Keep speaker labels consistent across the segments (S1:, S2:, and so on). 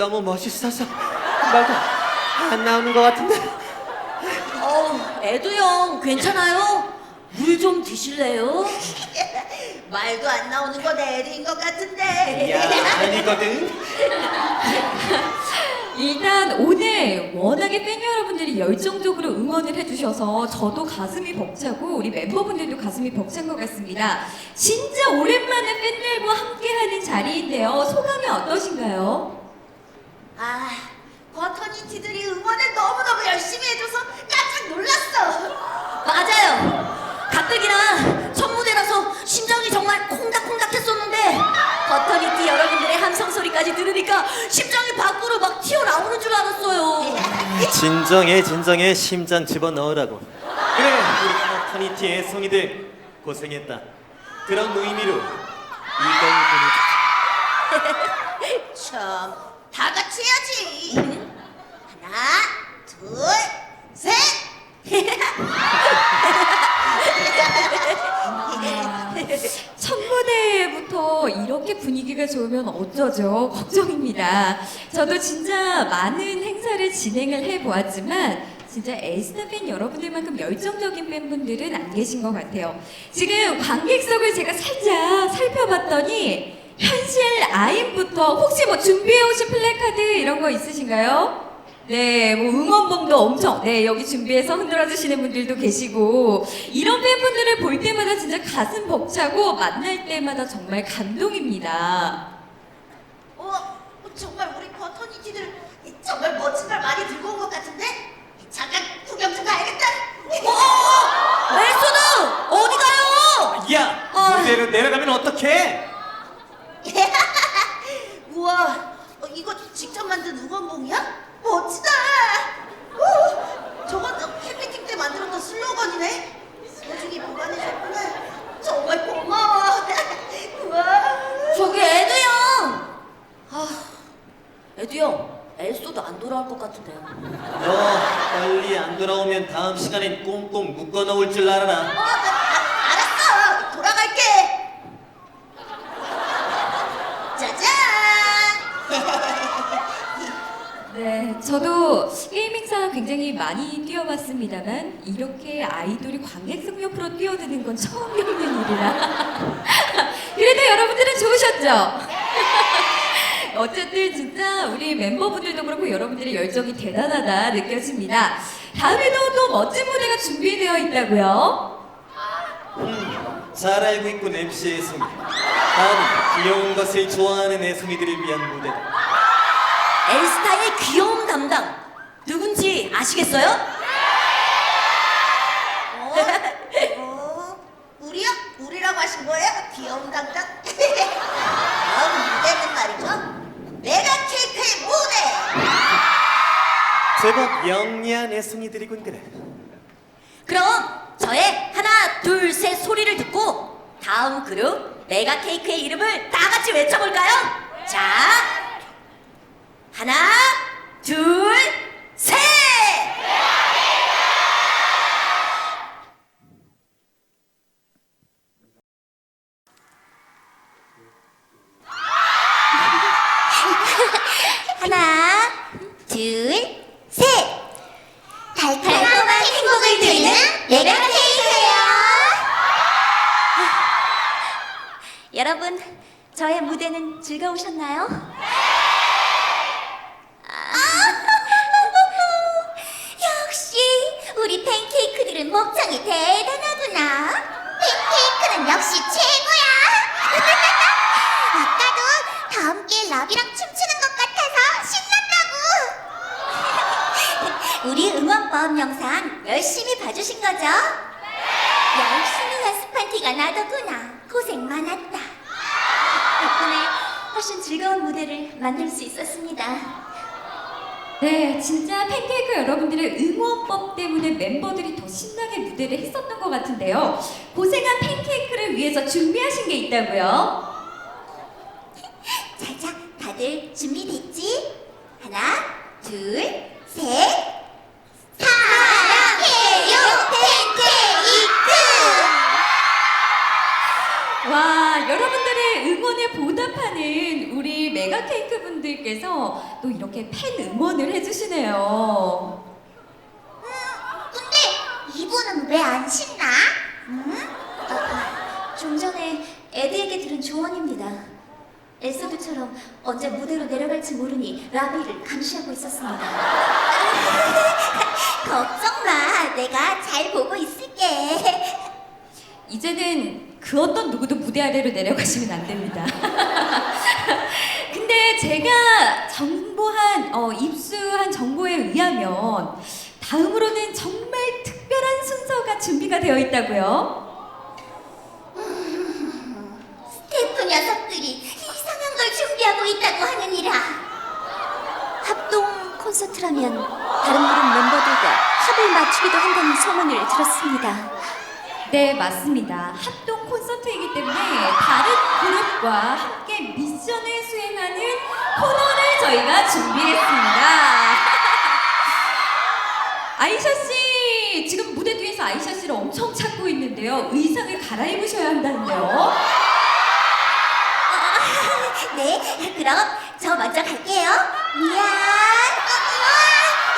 S1: 너무 멋있어서 말도 안 나오는 것 같은데
S2: 어, 에두 형 괜찮아요? 물 좀 드실래요?
S3: 말도 안 나오는 건 애들인 것 같은데.
S1: 야 아니거든
S4: 일단 오늘 워낙에 팬 여러분들이 열정적으로 응원을 해주셔서 저도 가슴이 벅차고 우리 멤버분들도 가슴이 벅찬 것 같습니다. 진짜 오랜만에 팬들과 함께하는 자리인데요. 소감이 어떠신가요?
S3: 아, 버터니티들이 응원을 너무너무 열심히 해줘서 깜짝 놀랐어.
S2: 맞아요. 가뜩이나 첫 무대라서 심장이 정말 콩닥콩닥했었는데 버터니티 여러분들의 함성 소리까지 들으니까 심장이 밖으로 막 튀어나오는 줄 알았어요.
S1: 진정해 진정해 심장 집어넣으라고 그래 우리 커뮤니티 애송이들 고생했다 그런 의미로 이걸 보내주자
S3: 참, 다 같이 해야지. 하나, 둘, 셋.
S4: 첫 무대부터 이렇게 분위기가 좋으면 어쩌죠? 걱정입니다. 저도 진짜 많은 행사를 진행을 해보았지만 진짜 에스타 팬 여러분들만큼 열정적인 팬분들은 안 계신 것 같아요. 지금 관객석을 제가 살짝 살펴봤더니 현실 아임부터 혹시 뭐 준비해 오신 플래카드 이런 거 있으신가요? 네, 뭐 응원봉도 엄청 네 여기 준비해서 흔들어 주시는 분들도 계시고 이런 팬분들을 볼 때마다 진짜 가슴 벅차고 만날 때마다 정말 감동입니다.
S3: 어, 정말 우리 버터니티들 정말 멋진 걸 많이 들고 온 것 같은데? 잠깐 구경 좀 가야겠다.
S2: 어, 멜소드 어디 가요?
S1: 야
S2: 어.
S1: 무대로 내려가면 어떡해
S3: 우와, 어, 이거 직접 만든 응원봉이야? 멋지다. 오, 저건 팬미팅 때 만들었던 슬로건이네. 소중히 보관해줬구나. 정말 고마워. 우와.
S2: 저기 에두 형. 아, 에두 형, 엘소도 안 돌아올 것 같은데 요.
S1: 너 빨리 안 돌아오면 다음 시간엔 꽁꽁 묶어 놓을 줄 알아라
S3: 어, 아, 알았어. 돌아갈게. 짜잔.
S4: 네, 저도 게임 행사 굉장히 많이 뛰어봤습니다만 이렇게 아이돌이 관객석 옆으로 뛰어드는 건 처음 겪는 일이라 그래도 여러분들은 좋으셨죠? 어쨌든 진짜 우리 멤버분들도 그렇고 여러분들의 열정이 대단하다 느껴집니다. 다음에도 또 멋진 무대가 준비되어 있다고요?
S1: 잘 알고 있군 MC 애송이 다음은 귀여운 것을 좋아하는 애송이들을 위한 무대다
S2: 엘스타의 귀여움 담당 누군지 아시겠어요?
S3: 어? 어? 우리요? 우리라고 하신 거예요? 귀여운 당당. 다음 무대는 말이죠. 메가 케이크의 무대.
S1: 제법 영리한 애송이들이군 그래
S2: 그럼 저의 하나 둘 셋 소리를 듣고 다음 그룹 메가 케이크의 이름을 다 같이 외쳐볼까요? 자, 하나 둘 셋.
S3: 하나, 둘, 셋. 달콤한 행복을 드리는 메가 케이크예요.
S2: 여러분, 저의 무대는 즐거우셨나요?
S3: 역시 우리 팬케이크들은 목청이 대단하구나. 팬케이크는 역시 최고야. 아까도 다 함께 랍이랑 춤추는 것 같아서 신났다고. 우리 응원법 영상 열심히 봐주신 거죠? 열심히 연습한 티가 나더구나. 고생 많았다. 덕분에 훨씬 즐거운 무대를 만들 수 있었습니다.
S4: 네, 진짜 팬케이크 여러분들의 응원법 때문에 멤버들이 더 신나게 무대를 했었던 것 같은데요. 고생한 팬케이크를 위해서 준비하신 게 있다고요?
S3: 자자, 다들 준비됐지? 하나, 둘,
S4: 또 이렇게 팬 응원을 해주시네요.
S5: 근데 이분은 왜 안 신나? 응? 아, 좀 전에 에드에게 들은 조언입니다. 에스도처럼 언제 무대로 내려갈지 모르니 라비를 감시하고 있었습니다. 걱정 마, 내가 잘 보고 있을게.
S4: 이제는 그 어떤 누구도 무대 아래로 내려가시면 안 됩니다. 제가 정보한 어, 입수한 정보에 의하면 다음으로는 정말 특별한 순서가 준비가 되어 있다고요.
S5: 스태프 녀석들이 이상한 걸 준비하고 있다고 하느니라. 합동 콘서트라면 다른 그룹 멤버들과 합을 맞추기도 한다는 소문을 들었습니다.
S4: 네, 맞습니다. 합동 콘서트이기 때문에 다른 그룹과 함께 미션을 수행하는 코너를 저희가 준비했습니다. 아이샤 씨, 지금 무대 뒤에서 아이샤 씨를 엄청 찾고 있는데요. 의상을 갈아입으셔야 한다는데요.
S5: 네, 그럼 저 먼저 갈게요. 미안. 어, 어,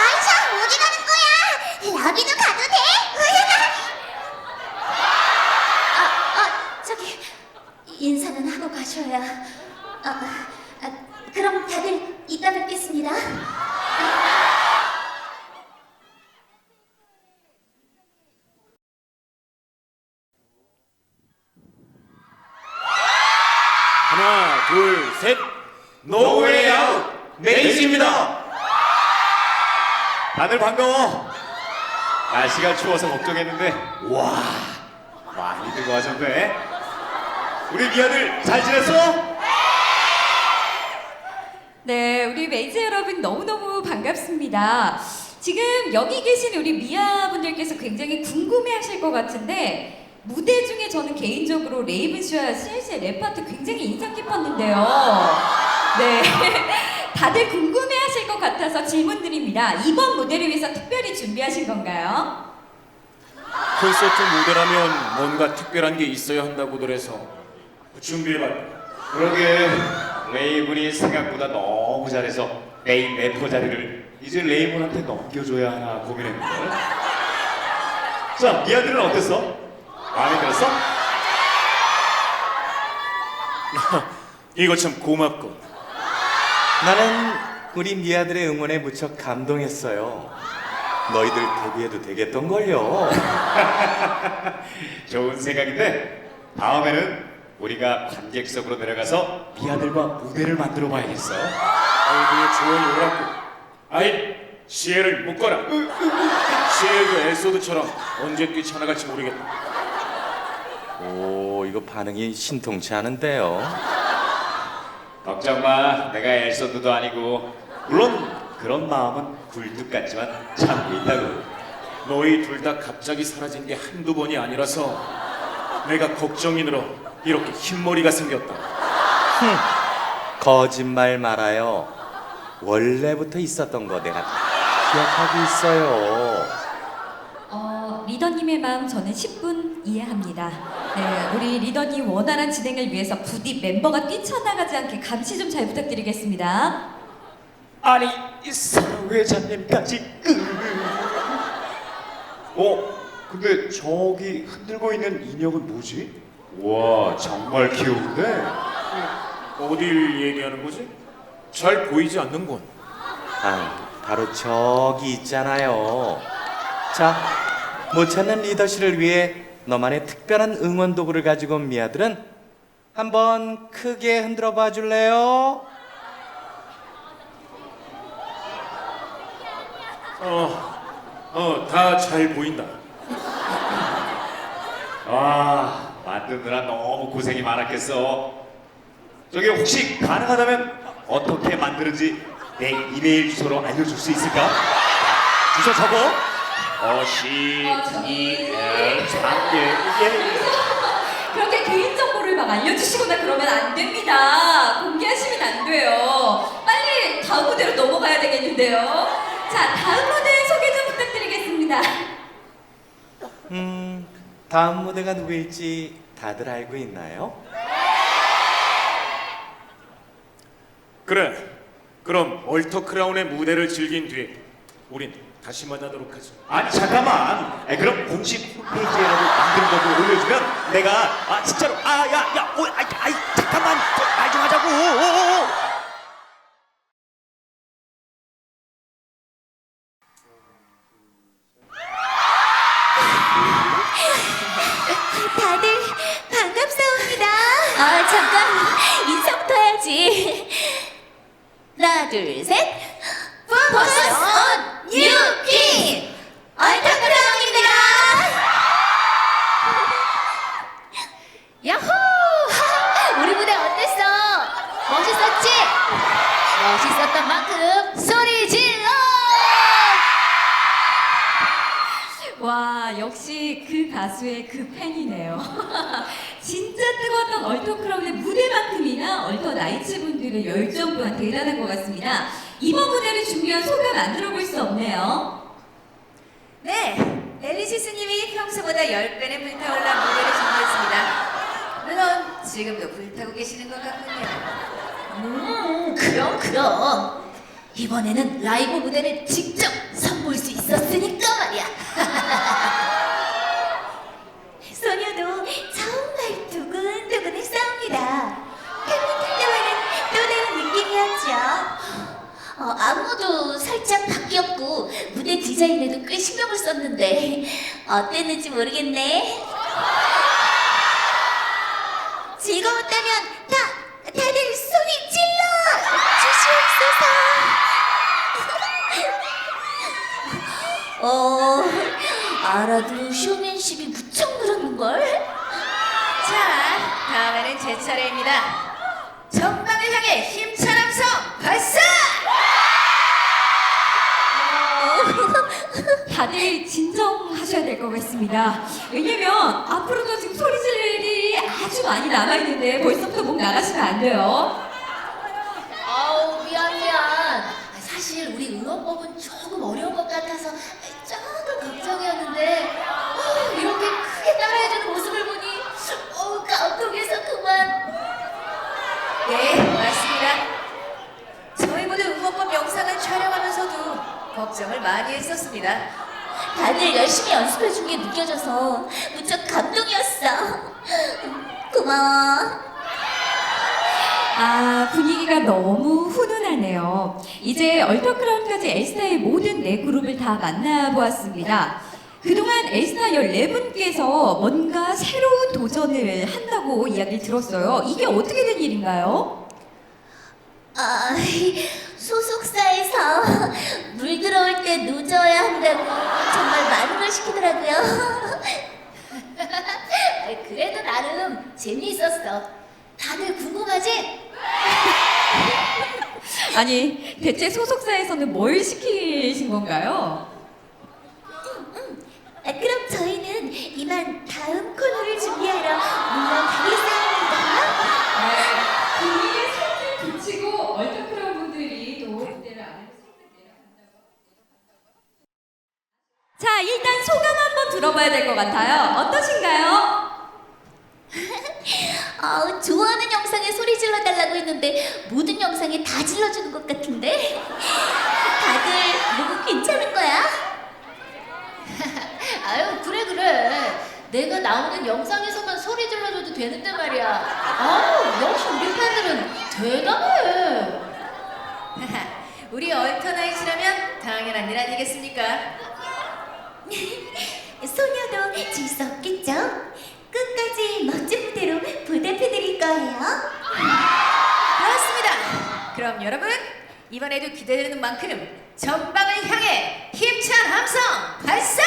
S5: 아이샤 어디 가는 거야? 여기도 가도 돼? 아, 아, 저기 인사는 하고 가셔야. 아, 아, 그럼 다들 이따 뵙겠습니다.
S6: 하나, 둘, 셋.
S7: 노웨이 아웃 메이지입니다.
S6: 다들 반가워. 추워서 걱정했는데 와 많이 들고 와줬네. 우리 미아들 잘 지냈어?
S4: 네, 우리 메이즈 여러분 너무너무 반갑습니다. 지금 여기 계신 우리 미아 분들께서 굉장히 궁금해 하실 것 같은데, 무대 중에 저는 개인적으로 레이븐 씨와 CLC의 랩 파트 굉장히 인상 깊었는데요. 네. 다들 궁금해 하실 것 같아서 질문 드립니다. 이번 무대를 위해서 특별히 준비하신 건가요?
S6: 콘서트 무대라면 뭔가 특별한 게 있어야 한다고들 해서 준비해봤다. 그러게 레이븐이 생각보다 너무 잘해서 메인 래퍼 자리를 이제 레이븐한테 넘겨줘야 하나 고민했는데. 자 미아들은 어땠어? 마음에 들었어? 이거 참 고맙고
S7: 나는 우리 미아들의 응원에 무척 감동했어요. 너희들 데뷔해도 되겠던걸요.
S6: 좋은 생각인데 다음에는 우리가 관객석으로 내려가서 미아들과 무대를 만들어 봐야겠어. 아이들의 조언이 옳았고, 아이 시에를 묶어라. 시에도 에소드처럼 언제 뛰쳐나갈지 모르겠다.
S7: 오, 이거 반응이 신통치 않은데요.
S6: 걱정 마, 내가 엘소드도 아니고 물론 그런 마음은 굴뚝 같지만 참고 있다고. 너희 둘 다 갑자기 사라진 게 한두 번이 아니라서 내가 걱정이 늘어 이렇게 흰머리가 생겼다.
S7: 거짓말 말아요. 원래부터 있었던 거 내가 다 기억하고 있어요.
S4: 어, 리더님의 마음 저는 10분 이해합니다. 네, 우리 리더님 원활한 진행을 위해서 부디 멤버가 뛰쳐나가지 않게 감시 좀 잘 부탁드리겠습니다.
S6: 아니 이 사회자님까지 어? 근데 저기 흔들고 있는 인형은 뭐지? 와 정말 귀여운데? 어딜 얘기하는 거지? 잘 보이지 않는군
S7: 아, 바로 저기 있잖아요. 자, 못 찾는 리더실을 위해 너만의 특별한 응원 도구를 가지고 온 미아들은 한번 크게 흔들어 봐 줄래요?
S6: 어, 어, 다 잘 보인다. 아, 만드느라 너무 고생이 많았겠어. 저기 혹시 가능하다면 어떻게 만드는지 내 이메일 주소로 알려줄 수 있을까? 주소 적어. 어, L, 3, 예, 예.
S4: 그렇게 개인 정보를 막 알려주시거나 그러면 안 됩니다. 공개하시면 안 돼요. 빨리 다음 무대로 넘어가야 되겠는데요. 자, 다음 무대 소개 좀 부탁드리겠습니다.
S7: 음, 다음 무대가 누구일지 다들 알고 있나요?
S8: 그래. 그럼 얼터 크라운의 무대를 즐긴 뒤 우린 다시 만나도록 하죠.
S6: 아 잠깐만. 에, 그럼 공식 홈페이지라도 만든 거고 올려주면 내가 아 진짜로 아야야 오아 아, 잠깐만 말좀 하자고. 오, 오, 오.
S9: 멋있었지? 멋있었던 만큼 소리 질러!
S4: 와 역시 그 가수의 그 팬이네요. 진짜 뜨거웠던 얼터 크라운의 무대만큼이나 얼터 나이츠 분들의 열정 또한 대단한 것 같습니다. 이번 무대를 준비한 소감 안 들어볼 수 없네요.
S10: 네, 엘리시 스님이 평소보다 10배는 불타올라 무대를 준비했습니다. 물론 지금도 불타고 계시는 것 같군요. 음, 그럼 그럼. 이번에는 라이브 무대를 직접 선보일 수 있었으니까 말이야.
S9: 소녀도 정말 두근두근했사옵니다. 팬미팅 때와는 또 다른 느낌이었죠. 어, 안무도 살짝 바뀌었고 무대 디자인에도 꽤 신경을 썼는데 어땠는지 모르겠네.
S10: 제 차례입니다. 전방을 향해 힘찬 함성 발사!
S4: 다들 진정하셔야 될 것 같습니다. 왜냐면 앞으로도 지금 소리 지를 일이 아주 많이 남아있는데 벌써부터 목 나가시면 안 돼요.
S9: 아우 미안 미안 사실 우리 응원법은 조금 어려운 것 같아서 조금 걱정이었는데 어, 이렇게 크게 따라해주는 모습을 보니 어, 감동해서 그만
S10: 네, 맞습니다. 저희 모두 응원법 영상을 촬영하면서도 걱정을 많이 했었습니다.
S9: 다들 열심히 연습해 준 게 느껴져서 무척 감동이었어 고마워
S4: 아, 분위기가 너무 훈훈하네요. 이제 얼터크라운까지 엘스타의 모든 네 그룹을 다 만나보았습니다. 그동안 엘스타 14분께서 뭔가 새로운 도전을 한다고 이야기를 들었어요. 이게 어떻게 된 일인가요?
S9: 아, 소속사에서 물 들어올 때 늦어야 한다고 정말 많은 걸 시키더라고요. 그래도 나름 재미있었어. 다들 궁금하지?
S4: 아니, 대체 소속사에서는 뭘 시키신 건가요?
S9: 아, 그럼 저희는 이만 다음 코너를 준비하러 물러가겠습니다.
S4: 분위기를 살짝 붙이고 얼터크라운 분들이 또 무대를 안에서 자, 일단 소감 한번 들어봐야 될 것 같아요. 어떠신가요?
S9: 아, 좋아하는 영상에 소리 질러달라고 했는데 모든 영상에 다 질러주는 것 같은데? 다들 너무 괜찮은 거야? 그래 내가 나오는 영상에서만 소리 질러줘도 되는데 말이야 아우 역시 우리 팬들은 대단해
S10: 우리 얼터나이츠라면 당연한 일 아니겠습니까?
S9: 소녀도 질 수 없겠죠? 끝까지 멋진 무대로 보답해드릴 거예요
S10: 그렇습니다. 그럼 여러분 이번에도 기대되는 만큼 전방을 향해 힘찬 함성 발사!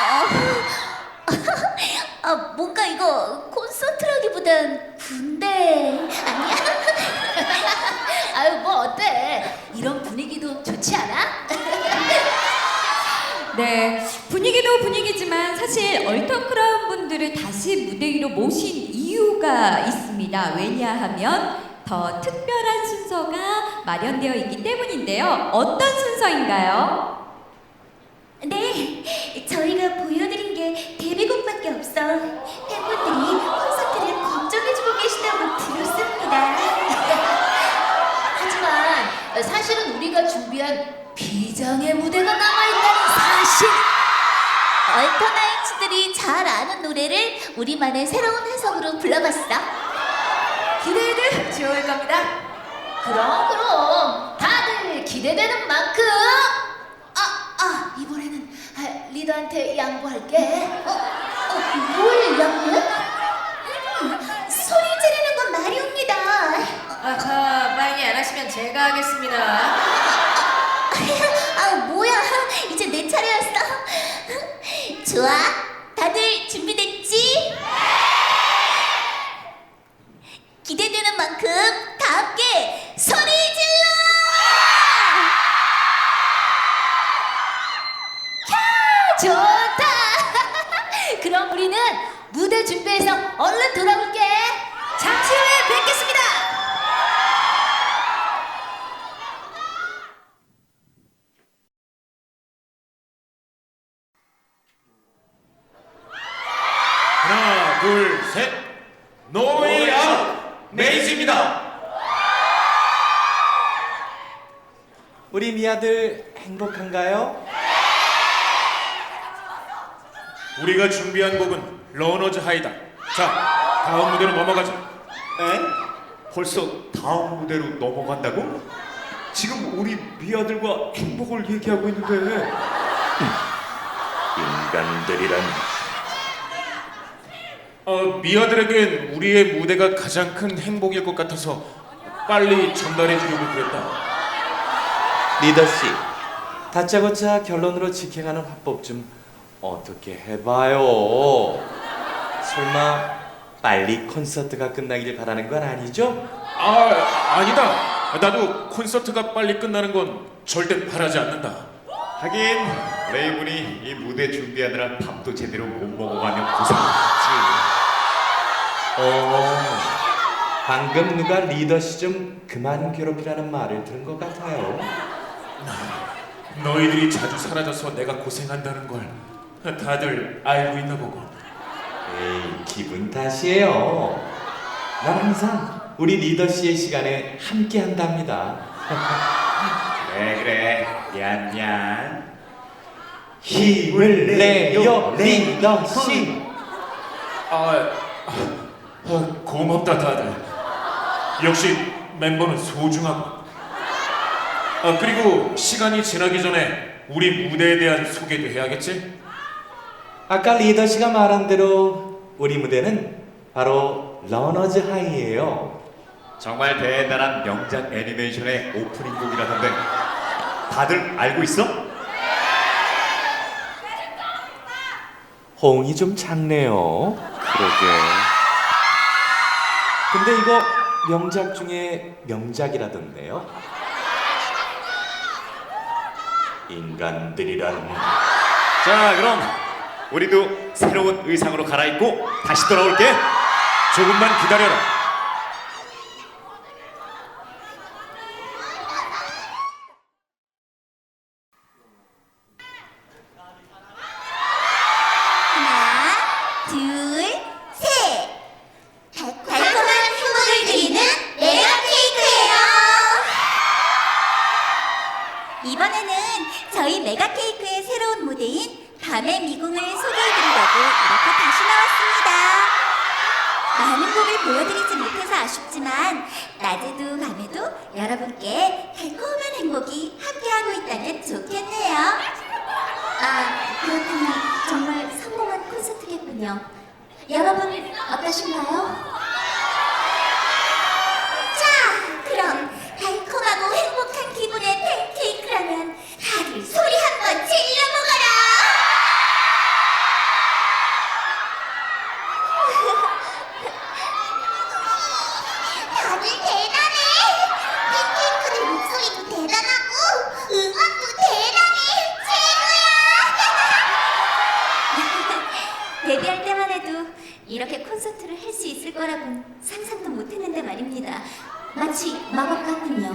S9: 아 뭔가 이거 콘서트라기보단 군대 아니야? 아유 뭐 어때 이런 분위기도 좋지 않아?
S4: 네, 분위기도 분위기지만 사실 얼터크라운 분들을 다시 무대 위로 모신 이유가 있습니다. 왜냐하면 더 특별한 순서가 마련되어 있기 때문인데요. 어떤 순서인가요?
S9: 네 저희가 보여드린 게 데뷔곡밖에 없어 팬분들이 콘서트를 걱정해주고 계시다고 들었습니다
S2: 사실은 우리가 준비한 비장의 무대가 남아있다는 사실.
S5: 얼터나인츠들이 잘 아는 노래를 우리만의 새로운 해석으로 불러봤어.
S2: 기대해도 좋을 겁니다. 그럼 그럼 다들 기대되는 만큼 아, 리더한테 양보할게.
S5: 어, 어, 뭘 양보해? 음, 소리 지르는 건 말이 옵니다.
S2: 아하 빨리 안 하시면 제가 하겠습니다.
S5: 아 뭐야 이제 내 차례였어 좋아 다들 준비됐지? 기대되는 만큼 다 함께 소리 질러
S2: 우리는 무대 준비해서 얼른 돌아올게. 잠시 후에 뵙겠습니다.
S8: 하나, 둘, 셋. 노웨이 아웃. 메이지입니다.
S7: 우리 미아들 행복한가요?
S8: 우리가 준비한 곡은 러너즈 하이다. 자, 다음 무대로 넘어가자.
S6: 에? 벌써 다음 무대로 넘어간다고? 지금 우리 미아들과 행복을 얘기하고 있는데 인간들이란
S8: 어, 미아들에겐 우리의 무대가 가장 큰 행복일 것 같아서 빨리 전달해 주려고 그랬다.
S7: 리더 씨, 다짜고짜 결론으로 지켜가는 화법 좀 어떻게 해봐요. 설마 빨리 콘서트가 끝나길 바라는 건 아니죠?
S8: 아, 아니다. 나도 콘서트가 빨리 끝나는 건 절대 바라지 않는다.
S6: 하긴 레이븐이 이 무대 준비하느라 밥도 제대로 못 먹어가며 고생했지
S7: 어, 방금 누가 리더 씨 좀 그만 괴롭히라는 말을 들은 것 같아요.
S8: 너희들이 자주 사라져서 내가 고생한다는 걸 다들 알고 있나 보고.
S7: 에이, 기분 탓이에요. 난 항상 우리 리더 씨의 시간에 함께 한답니다.
S6: 그래 그래 미안 미안
S7: 힘을 내요, 리더 씨.
S8: 아, 아, 고맙다 다들. 역시 멤버는 소중하고. 아 그리고 시간이 지나기 전에 우리 무대에 대한 소개도 해야겠지?
S7: 아까 리더 씨가 말한 대로 우리 무대는 바로 러너즈 하이예요.
S6: 정말 대단한 명작 애니메이션의 오프닝 곡이라던데 다들 알고 있어?
S7: 호응이 좀 작네요. 그러게. 근데 이거 명작 중에 명작이라던데요. 인간들이란
S6: 자 그럼 우리도 새로운 의상으로 갈아입고 다시 돌아올게.
S8: 조금만 기다려라.
S5: 이번에는 저희 메가 케이크의 새로운 무대인 밤의 미궁을 소개해드리려고 이렇게 다시 나왔습니다. 많은 곡을 보여드리지 못해서 아쉽지만 낮에도 밤에도 여러분께 달콤한 행복이 함께하고 있다면 좋겠네요. 아, 그렇다면 정말 성공한 콘서트겠군요. 여러분 어떠신가요? 자, 그럼 달콤하고 행복한 기분의 팬케이크라면 다들 소리 한번 질러 먹어라! 다들 대단해! 팬케이크들 목소리도 대단하고 음악도 대단해! 최고야! 데뷔할 때만 해도 이렇게 콘서트를 할 수 있을 거라고는 상상도 못했는데 말입니다. 마치 마법 같군요.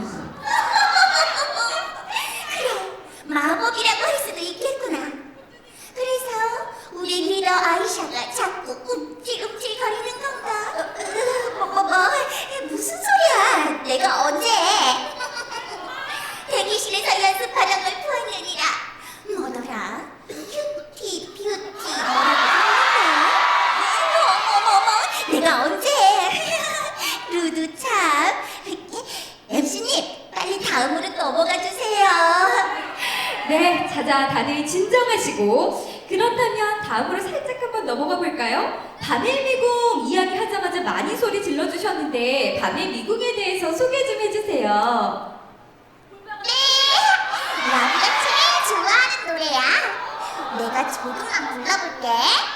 S5: 자,
S4: 다들 진정하시고 그렇다면 다음으로 살짝 한번 넘어가 볼까요? 밤의 미궁 이야기 하자마자 많이 소리 질러주셨는데 밤의 미궁에 대해서 소개 좀 해주세요.
S3: 네, 라비가 제일 좋아하는 노래야. 내가 조금만 불러볼게.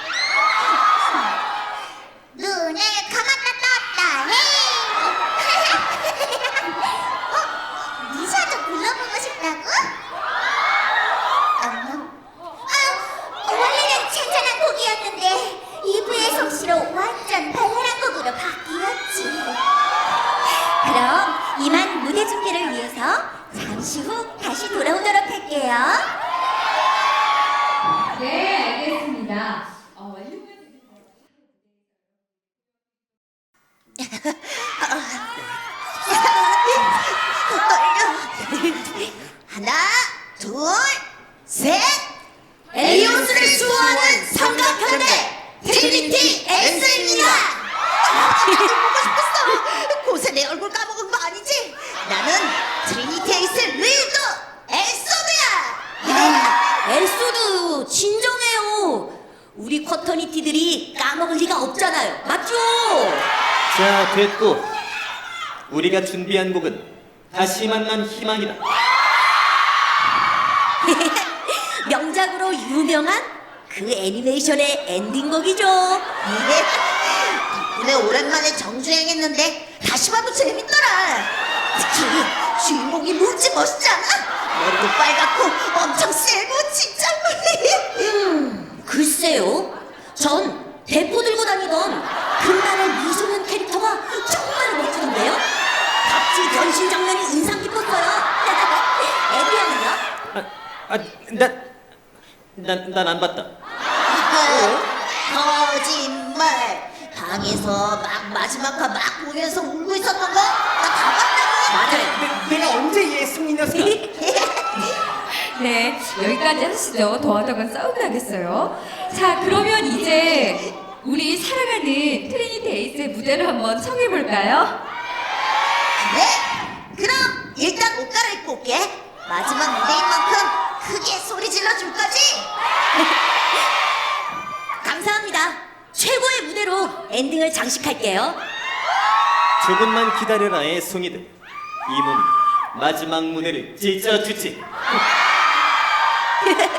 S3: 준비를 위해서 잠시 후 다시 돌아오도록 할게요.
S4: 네, 알겠습니다. 어, 완료가
S3: 하나, 둘, 셋. 에이오스를 수호하는 삼각편대 트리니티 에이스입니다. 나도 보고 싶었어. 곳에 내 얼굴 까먹은 거 아니지? 나는 트리니티 에이스 리더 에소드야.
S2: 엘소드 진정해요. 우리 쿼터니티들이 까먹을 리가 없잖아요. 맞죠?
S1: 자, 됐고. 우리가 준비한 곡은 다시 만난 희망이다.
S2: 명작으로 유명한 그 애니메이션의 엔딩곡이죠.
S3: 덕분에 오랜만에 정주행했는데 다시 봐도 재밌더라. 특히 주인공이 무지 멋있잖아. 머리도 빨갛고 엄청 세고 진짜.
S2: 음, 글쎄요. 전 대포 들고 다니던 금발의 미소년 캐릭터가 정말 멋지던데요. 갑질 변신 장면이 인상 깊었어요. 형은요?
S1: 아, 아, 난, 난, 난 안 봤다.
S3: 거짓말. 방에서 막 마지막 화막 보면서 울고 있었던 거 나 다 봤다고.
S2: 맞아요.
S1: 내가 언제 이해했음, 이 녀석아?
S4: 네, 여기까지 하시죠. 더 하다간 싸움 나겠어요. 자, 그러면 이제 우리 사랑하는 트리니티 에이스의 무대를 한번 청해볼까요?
S3: 그래? 그럼 일단 옷 갈아입고 올게. 마지막 무대인 만큼 크게 소리 질러줄 거지?
S2: 감사합니다. 최고의 무대로 엔딩을 장식할게요.
S1: 조금만 기다려라, 애송이들. 이 몸이 마지막 무대를 찢어주지. Yeah.